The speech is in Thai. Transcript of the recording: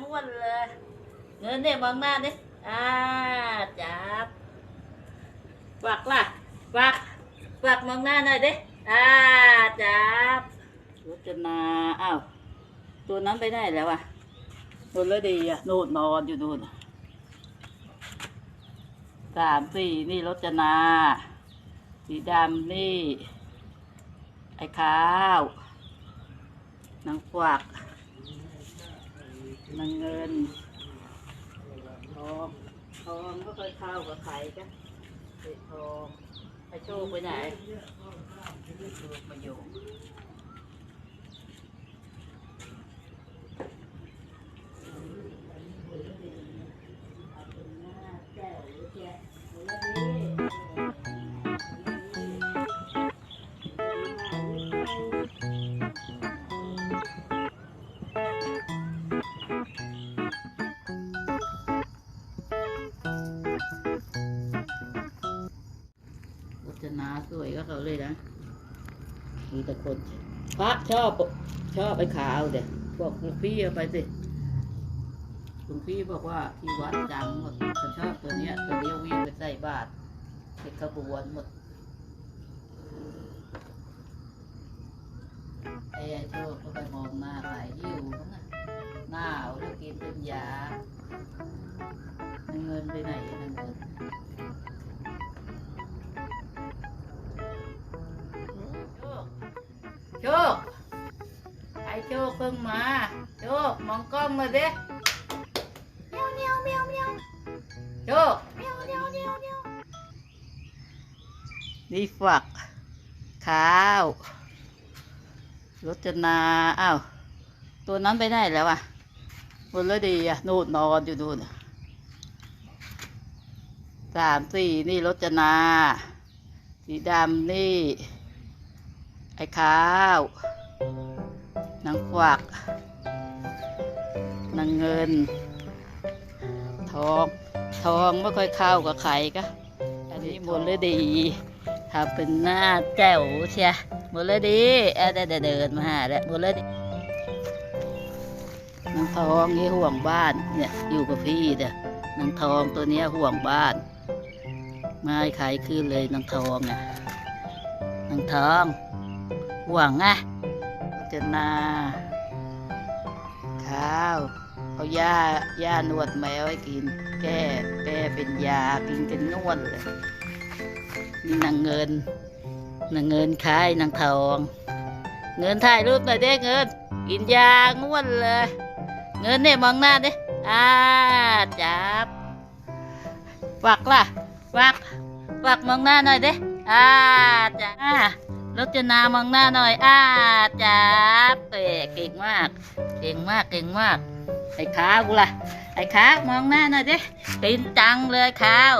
ม้วนเลย เงินเนี่ยมองหน้าดิอ่าจับกวักล่ะกวักกวักมองหน้าหน่อยดิอ่าจับรถจนาอ้าวตัวนั้นไปได้แล้วอะตัวละดีอะโน่นนอนอยู่นู่นสามสี่นี่รถจนาสีดำนี่ ไอ้ข้าวนางกวัก มันเงินทองทองก็เคยเข้ากับไข่กันเศษทองไปโชคไปไหนโชคมาอยู่ วยก็เขาเลยนะ มีแต่คน พระชอบชอบไอ้ขาวเด็บอกหลวงพี่เอาไปสิหลวงพี่บอกว่าที่วัดดังหมดเขาชอบตัวเนี้ย ตัวเนี้ยวิ่งไปใส่บาตรเป็นขบวนหมดไอ้โชคก็ไปมองหน้าขายหิวมั้งน่ะหน้าวแล้วกินเป็นยาเงินไปไหนเงิน โชคไอ้โชคเพิ่งมาโชคมองกล้องมาดิเมียวเมียวเมียวเมียวโชคเมียวเมียวเมียวเมียวนี่ฝักข้าวรจนาอ้าวตัวนั้นไปไหนแล้วอะบนละดีอะนู่นนอนอยู่นู่นน่ะสามสี่นี่รจนา สีดำนี่ ไอ้ข้าวนางกวักนางเงิน ทอง ทองไม่ค่อยเข้ากับใครก็ อันนี้มลดีทำเป็นหน้าแจ๋วเชียมลดีเออเดินเดินมาหาแล้วมลดีนางทองนี่ห่วงบ้านเนี่ยอยู่กับพี่เด้อนางทองตัวเนี้ยห่วงบ้าน ไม่ให้ใครขึ้นเลยนางทองอะนางทอง ห่วงอะเจนาข้าวเอายาหญ้านวดแมวให้กิน แก้แก้เป็นยากินเป็นนวดเลยนี่นางเงินนางเงินคายนางทอง เงินถ่ายรูปหน่อยเด้เงิน กินยางวดเลย เงินเนี่ยมองหน้าดิอ่าจับฝักล่ะฝักฝักมองหน้าหน่อยเด้อ่าจ้า รจนามองหน้าหน่อย อ้าจับเป๋เก่งมาก เก่งมาก เก่งมาก ไอ้ขากูล่ะ ไอ้ขามองหน้าหน่อยดิตินจังเลยขาว